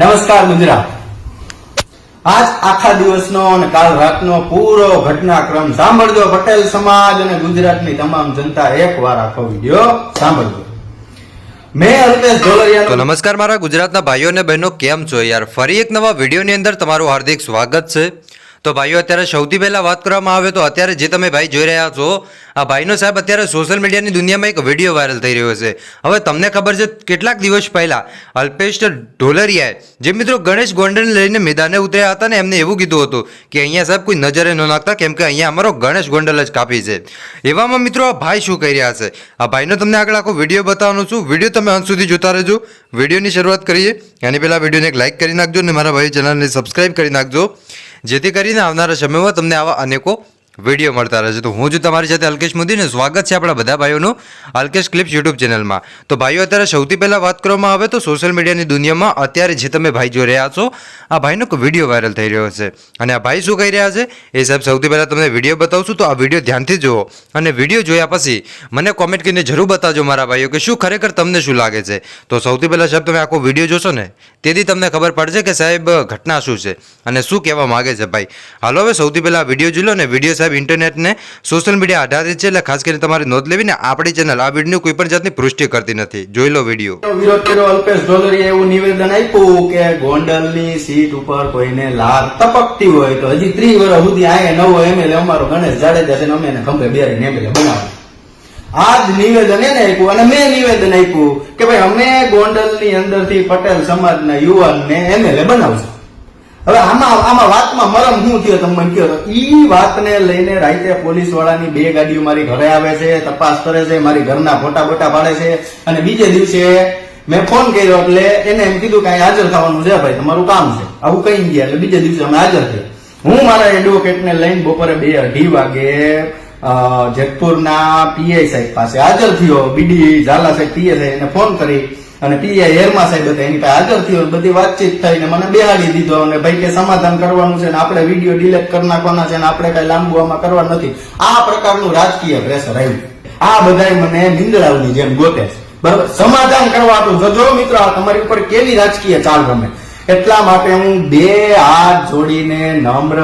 નમસ્કાર ગુજરાત આજ આખા દિવસનો અને કાલ રાતનો પૂરો ઘટનાક્રમ સાંભળજો. પટેલ સમાજ અને ગુજરાતની તમામ જનતા એકવાર આખો વીડિયો સાંભળજો. તો નમસ્કાર મારા ગુજરાતના ભાઈઓ અને બહેનો, કેમ છો યાર? ફરી એક નવા વિડીયોની અંદર તમારું હાર્દિક સ્વાગત છે. તો ભાઈઓ, અત્યારે સૌથી પહેલાં વાત કરવામાં આવે તો અત્યારે જે તમે ભાઈ જોઈ રહ્યા છો, આ ભાઈનો સાહેબ અત્યારે સોશિયલ મીડિયાની દુનિયામાં એક વીડિયો વાયરલ થઈ રહ્યો છે. હવે તમને ખબર છે, કેટલાક દિવસ પહેલાં અલ્પેશ ઢોલરિયાએ, જે મિત્રો ગણેશ ગોંડલને લઈને મેદાને ઉતર્યા હતા ને એમને એવું કીધું હતું કે અહીંયા સાહેબ કોઈ નજરે ન નાખતા, કેમ કે અહીંયા અમારો ગણેશ ગોંડલ જ કાપી છે. એવામાં મિત્રો આ ભાઈ શું કહી રહ્યા છે? આ ભાઈનો તમને આગળ આખો વીડિયો બતાવવાનો છું. વીડિયો તમે અંત સુધી જોતા રહેજો. વિડીયોની શરૂઆત કરીએ. એની પહેલાં વિડીયોને એક લાઇક કરી નાખજો અને મારા ભાઈ ચેનલને સબસ્ક્રાઇબ કરી નાખજો. જેથી કરીને આવનારા સમયમાં તમને આવા અનેકો વીડિયો મળતા રહેશે તો હું જ તમારી સાથે અલ્કેશ મોદીને. સ્વાગત છે આપણા બધા ભાઈઓનું અલ્કેશ ક્લિપ્સ યુટ્યુબ ચેનલમાં. તો ભાઈઓ, અત્યારે સૌથી પહેલાં વાત કરવામાં આવે તો સોશિયલ મીડિયાની દુનિયામાં અત્યારે જે તમે ભાઈ જોઈ રહ્યા છો, આ ભાઈનો વીડિયો વાયરલ થઈ રહ્યો છે. અને આ ભાઈ શું કહી રહ્યા છે? એ સાહેબ સૌથી પહેલાં તમને વીડિયો બતાવશું. તો આ વીડિયો ધ્યાનથી જુઓ. અને વીડિયો જોયા પછી મને કોમેન્ટ કરીને જરૂર બતાવજો મારા ભાઈઓ કે શું ખરેખર તમને શું લાગે છે. તો સૌથી પહેલાં સાહેબ તમે આખો વીડિયો જોશો ને, તેથી તમને ખબર પડશે કે સાહેબ, ઘટના શું છે અને શું કહેવા માગે છે ભાઈ. હાલો, હવે સૌથી પહેલાં વીડિયો જોઈ લો ને, વીડિયો સાહેબ, ઇન્ટરનેટને સોશિયલ મીડિયા આધારિત છે એટલે ખાસ કરીને તમારે નોંધ લેવી ને આપણી ચેનલ આ વીડિયો કોઈ પણ જાતની પુષ્ટિ કરતી નથી. જોઈ લો વીડિયો. વિરોધ કર્યો અલ્પેશ ઢોલરિયાએ એવું નિવેદન આપ્યું કે ગોંડલની સીટ ઉપર કોઈને લાગ તપકતી હોય તો હજી ત્રી વર્ષ સુધી આયે નવો એમએલએ અમારો ગણેશ જાડેજા છે અમે એને ખંભે બેરીને એમએલએ બનાવ્યો. આ જ નિવેદન એને આપ્યું અને મેં નિવેદન આપ્યું કે ભાઈ અમે ગોંડલની અંદરથી પટેલ સમાજના યુવાનને એમએલએ બનાવશું. હવે આમાં આમાં વાતમાં મરમ શું થયો તમે મને કહો ઈ વાતને લઈને રાતે પોલીસ વાળાની બે ગાડીઓ મારી ઘરે આવે છે, તપાસ કરે છે, મારી ઘરના ફોટા બોટા પાડે છે. અને બીજે દિવસે મેં ફોન કર્યો એટલે એને એમ કીધું કે હાજર થવાનું છે ભાઈ, તમારું કામ છે. આવું કહી ગયા એટલે બીજે દિવસે અમે હાજર થયા. હું મારા એડવોકેટને લઈને બપોરે બે અઢી વાગે જેતપુરના પીઆઈ સાહેબ પાસે હાજર થયો. બીડી ઝાલા સાહેબ પીએ એને ફોન કરી અને પીઆઈ હેરમા સાહેબ હતા, એની પાસે હાજર થયો, બધી વાતચીત થઈને મને બેહાડી દીધો અને ભાઈ કે સમાધાન કરવાનું છે ને આપણે વીડિયો ડિલેટ કરી નાખવાના છે ને આપણે કઈ લાંબુ આમાં કરવા નથી. આ પ્રકારનું રાજકીય પ્રેશર આવ્યું. આ બધાય મને નિંદડાવની જેમ ગોતે બરાબર? સમાધાન કરવાનું જજો મિત્રો, આ તમારી ઉપર કેવી રાજકીય ચાલ રમે? એટલા માટે હું બે હાથ જોડીને નમ્ર